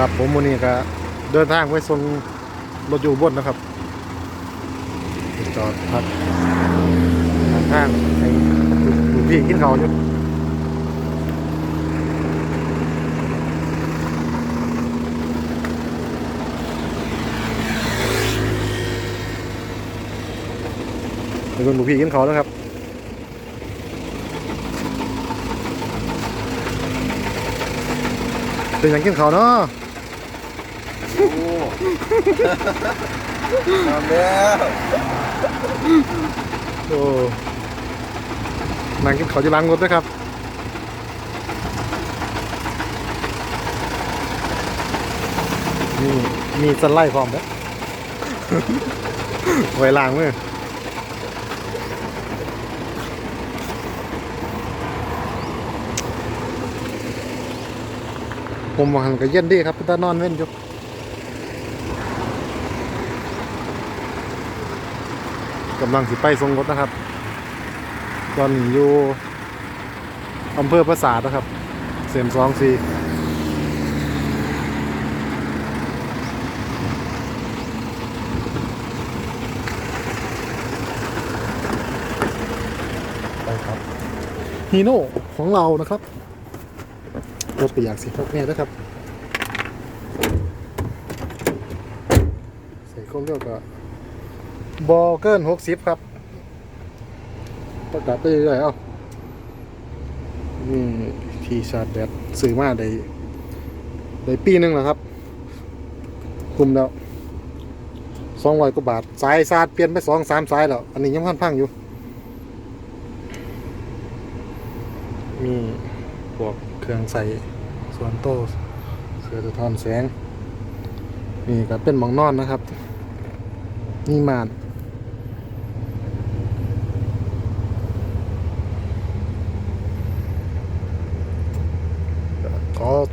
ครับผมวันนี้ก็เดินทางไปส่งรถอยู่อุบนนะครับ จอดพักข้างๆให้ลูกพี่กินเขาอยู่เดี๋ยวลูพี่กินเขาแล้วครับเป็นอย่างกินเขาเนาะ ทำแล้วโอ้นั่งกินข้าวจะล้างรถด้วยครับมีมีสไลด์พร้อมแล้วไว้ล้างมือผมว่าหันก็เย็นดีครับพี่ตานอนเว้นอ กำลังสิไปส่งรถนะครับ ตอนนี้อยู่อำเภอปราสาทนะครับ เสียมสองสี่ไปครับฮีโน่ของเรานะครับรถไปอยากสิพกเนี่นะครับ ใส่ข้อมเรียกก็บ บอเกินหกสิบครับ ประกาศไปเรื่อยๆเอ้านี่ทีชาร์จแบตซื้อมาได้ได้ปีหนึงแล้วครับ คุมแล้วสองร้อยกว่าบาท สายชาร์จเปลี่ยนไปสองสามสายแล้ว อันนี้ยังพันพังอยู่มีพวกเครื่องใส่ส่วนโต้เสือสะท้อนแสง นี่ก็เป็นมองนอนนะครับ นี่มาน